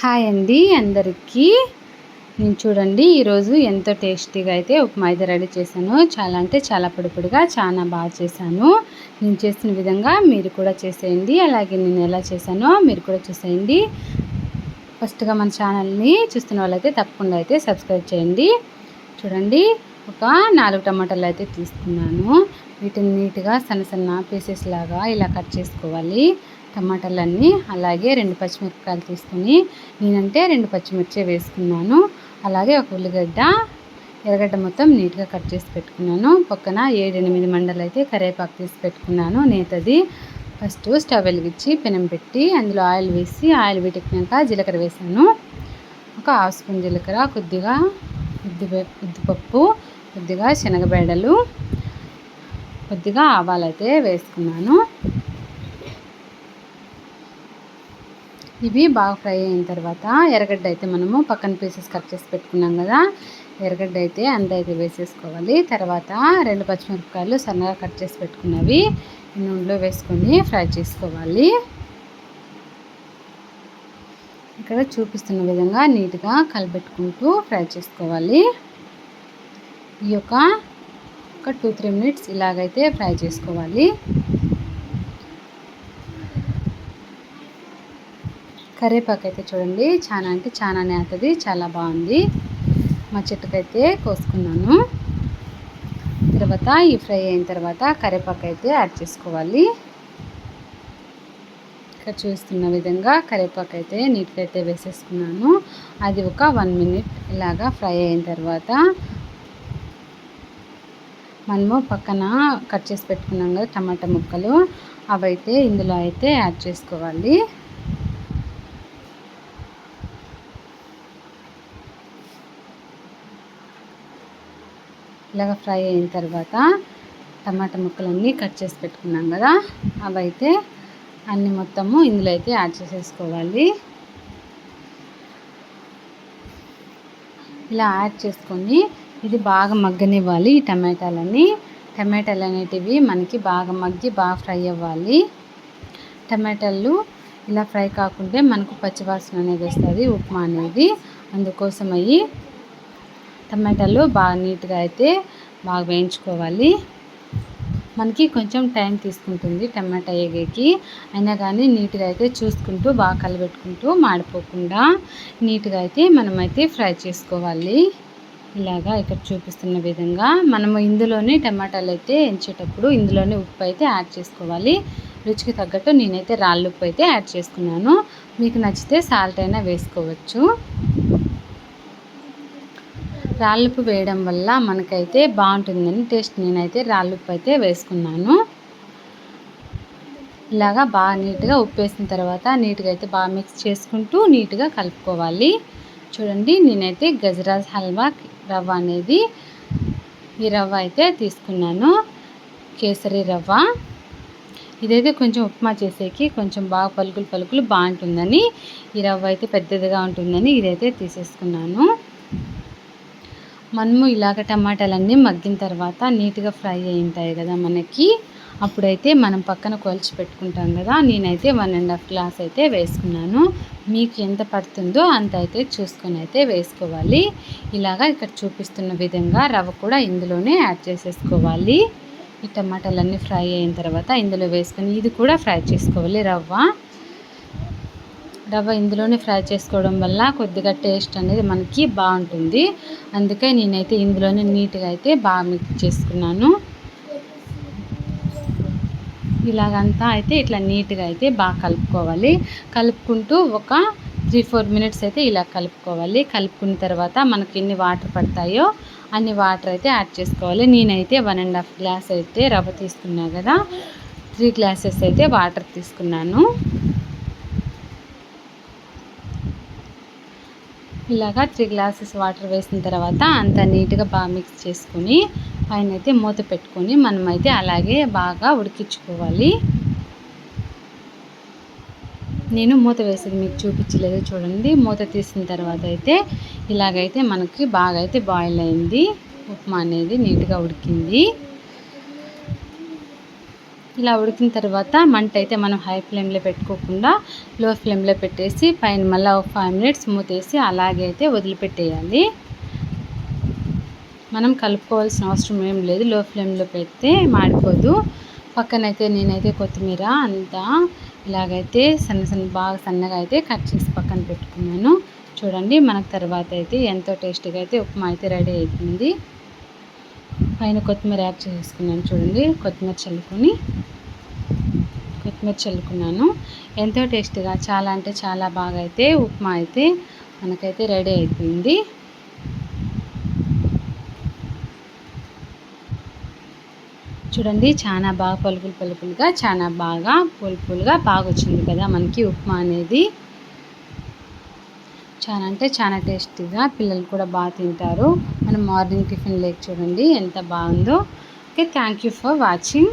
Hi అండి అందరికీ. నేను చూడండి ఈరోజు ఎంతో టేస్టీగా అయితే ఉప్మా అయితే రెడీ చేశాను. చాలా అంటే చాలా పొడిపొడిగా చాలా బాగా చేశాను. నేను చేసిన విధంగా మీరు కూడా చేసేయండి. అలాగే నేను ఎలా చేశానో మీరు కూడా చూసేయండి. ఫస్ట్గా మన ఛానల్ని చూస్తున్న వాళ్ళైతే తప్పకుండా అయితే సబ్స్క్రైబ్ చేయండి. చూడండి ఒక నాలుగు టమాటాలు అయితే తీసుకున్నాను. వీటిని నీట్గా సన్న సన్న పీసెస్ లాగా ఇలా కట్ చేసుకోవాలి. టమాటాలన్నీ అలాగే రెండు పచ్చిమిరపకాయలు తీసుకుని నేనంటే రెండు పచ్చిమిర్చి వేసుకున్నాను. అలాగే ఒక ఉల్లిగడ్డ ఎర్రగడ్డ మొత్తం నీట్గా కట్ చేసి పెట్టుకున్నాను. పక్కన ఏడు ఎనిమిది మండలు అయితే కరివేపాకు తీసి పెట్టుకున్నాను నేతది. ఫస్ట్ స్టవ్ వెలిగించి పెనం పెట్టి అందులో ఆయిల్ వేసి ఆయిల్ వీటెక్కినాక జీలకర్ర వేసాను. ఒక హాఫ్ స్పూన్ జీలకర్ర కొద్దిగా ఉద్ది ఉద్దిపప్పు కొద్దిగా శనగబేడలు కొద్దిగా ఆవాలైతే వేసుకున్నాను. ఇవి బాగా ఫ్రై అయిన తర్వాత ఎర్రగడ్డ అయితే మనము పక్కన పీసెస్ కట్ చేసి పెట్టుకున్నాం కదా. ఎర్రగడ్డ అయితే అంత అయితే వేసేసుకోవాలి. తర్వాత రెండు పచ్చిమిరపకాయలు సన్నగా కట్ చేసి పెట్టుకున్నవి నూనెలో వేసుకొని ఫ్రై చేసుకోవాలి. ఇక్కడ చూపిస్తున్న విధంగా నీట్గా కలిపెట్టుకుంటూ ఫ్రై చేసుకోవాలి. ఈ యొక్క ఒక టూ త్రీ మినిట్స్ ఇలాగైతే ఫ్రై చేసుకోవాలి. కరివేపాకు అయితే చూడండి. చాలా అంటే చాలా నేతది. చాలా బాగుంది. మా చెట్టుకైతే కోసుకున్నాను. తర్వాత ఈ ఫ్రై అయిన తర్వాత కరివేపాకు అయితే యాడ్ చేసుకోవాలి. ఇక్కడ చూస్తున్న విధంగా కరివేపాకు అయితే నీట్గా అయితే వేసేసుకున్నాను. అది ఒక వన్ మినిట్ ఇలాగా ఫ్రై అయిన తర్వాత మనము పక్కన కట్ చేసి పెట్టుకున్నాం కదా టమాటా ముక్కలు. అవైతే ఇందులో అయితే యాడ్ చేసుకోవాలి. ఇలాగ ఫ్రై అయిన తర్వాత టమాటా ముక్కలన్నీ కట్ చేసి పెట్టుకున్నాం కదా. అవైతే అన్ని మొత్తము ఇందులో అయితే యాడ్ చేసేసుకోవాలి. ఇలా యాడ్ చేసుకొని ఇది బాగా మగ్గనివ్వాలి ఈ టమాటాలని టమాటాలు అనేటివి మనకి బాగా మగ్గి బాగా ఫ్రై అవ్వాలి. టమాటాలు ఇలా ఫ్రై కాకుంటే మనకు పచ్చివాసన అనేది వస్తుంది ఉప్మా అనేది. అందుకోసం అయ్యి టమాటాలు బాగా నీట్గా అయితే బాగా వేయించుకోవాలి. మనకి కొంచెం టైం తీసుకుంటుంది టమాటా వేగేకి. అయినా కానీ నీట్గా అయితే చూసుకుంటూ బాగా కలబెట్టుకుంటూ మాడిపోకుండా నీట్గా అయితే మనమైతే ఫ్రై చేసుకోవాలి. ఇలాగా ఇక్కడ చూపిస్తున్న విధంగా మనము ఇందులోనే టమాటాలు అయితే ఎంచేటప్పుడు ఇందులోనే ఉప్పు అయితే యాడ్ చేసుకోవాలి. రుచికి తగ్గట్టు నేనైతే రాళ్ళు ఉప్పు అయితే యాడ్ చేసుకున్నాను. మీకు నచ్చితే సాల్ట్ అయినా వేసుకోవచ్చు. రాళ్ళుప్పు వేయడం వల్ల మనకైతే బాగుంటుందని టేస్ట్ నేనైతే రాళ్ళుప్పు అయితే వేసుకున్నాను. ఇలాగా బాగా నీట్గా ఉప్పు వేసిన తర్వాత నీట్గా అయితే బాగా మిక్స్ చేసుకుంటూ నీట్గా కలుపుకోవాలి. చూడండి నేనైతే గజరాజ్ హల్వా రవ్వ అనేది ఈ రవ్వ అయితే తీసుకున్నాను. కేసరి రవ్వ. ఇదైతే కొంచెం ఉప్మా చేసేకి కొంచెం బాగా పలుకులు పలుకులు బాగుంటుందని ఈ రవ్వ అయితే పెద్దదిగా ఉంటుందని ఇదైతే తీసేసుకున్నాను. మనము ఇలాగ టమాటాలన్నీ మగ్గిన తర్వాత నీట్గా ఫ్రై అయింటాయి కదా మనకి. అప్పుడైతే మనం పక్కన కొలిచి పెట్టుకుంటాం కదా. నేనైతే వన్ అండ్ హాఫ్ గ్లాస్ అయితే వేసుకున్నాను. మీకు ఎంత పడుతుందో అంత అయితే చూసుకొని అయితే వేసుకోవాలి. ఇలాగా ఇక్కడ చూపిస్తున్న విధంగా రవ్వ కూడా ఇందులోనే యాడ్ చేసేసుకోవాలి. ఈ టమాటాలన్నీ ఫ్రై అయిన తర్వాత ఇందులో వేసుకొని ఇది కూడా ఫ్రై చేసుకోవాలి రవ్వ. రవ్వ ఇందులోనే ఫ్రై చేసుకోవడం వల్ల కొద్దిగా టేస్ట్ అనేది మనకి బాగుంటుంది. అందుకే నేనైతే ఇందులోనే నీట్గా అయితే బాగా మిక్స్ చేసుకున్నాను. ఇలాగంతా అయితే ఇట్లా నీట్గా అయితే బాగా కలుపుకోవాలి. కలుపుకుంటూ ఒక త్రీ ఫోర్ మినిట్స్ అయితే ఇలా కలుపుకోవాలి. కలుపుకున్న తర్వాత మనకి ఎన్ని వాటర్ పడతాయో అన్ని వాటర్ అయితే యాడ్ చేసుకోవాలి. నేనైతే వన్ అండ్ హాఫ్ గ్లాస్ అయితే రవ్వ తీసుకున్నా కదా త్రీ గ్లాసెస్ అయితే వాటర్ తీసుకున్నాను. ఇలాగా త్రీ గ్లాసెస్ వాటర్ వేసిన తర్వాత అంత నీట్గా బాగా మిక్స్ చేసుకొని పైన అయితే మూత పెట్టుకొని మనమైతే అలాగే బాగా ఉడికించుకోవాలి. నేను మూత వేసేది మీకు చూపించలేదు చూడండి. మూత తీసిన తర్వాత అయితే ఇలాగైతే మనకి బాగా అయితే బాయిల్ అయింది. ఉప్మా అనేది నీట్గా ఉడికింది. ఇలా ఉడికిన తర్వాత మంట అయితే మనం హై ఫ్లేమ్లో పెట్టుకోకుండా లో ఫ్లేమ్లో పెట్టేసి పైన మళ్ళీ ఒక ఫైవ్ మినిట్స్ మూతేసి అలాగే అయితే వదిలిపెట్టేయాలి. మనం కలుపుకోవాల్సిన అవసరం ఏం లేదు. లో ఫ్లేమ్లో పెడితే మాడిపోదు. పక్కనైతే నేనైతే కొత్తిమీర అంతా ఇలాగైతే సన్న సన్న బాగా సన్నగా అయితే కట్ చేసి పక్కన పెట్టుకున్నాను. చూడండి మనకు తర్వాత అయితే ఎంతో టేస్టీగా అయితే ఉప్మా అయితే రెడీ అవుతుంది పైన కొత్తిమీర యాడ్ చేసుకున్నాను చూడండి. కొత్తిమీర చల్లుకొని కొత్తిమీర చల్లుకున్నాను. ఎంతో టేస్టీగా చాలా అంటే చాలా బాగా అయితే ఉప్మా అయితే మనకైతే రెడీ అయిపోయింది. చూడండి చాలా బాగా పలుపులు పలుకులుగా చాలా బాగా పులుపులుగా బాగా వచ్చింది కదా మనకి ఉప్మా అనేది. చాలా అంటే చాలా టేస్టీగా పిల్లలు కూడా బాగా తింటారు. మన మార్నింగ్ టిఫిన్ లేక్ చూడండి ఎంత బాగుందో. Okay thank you for watching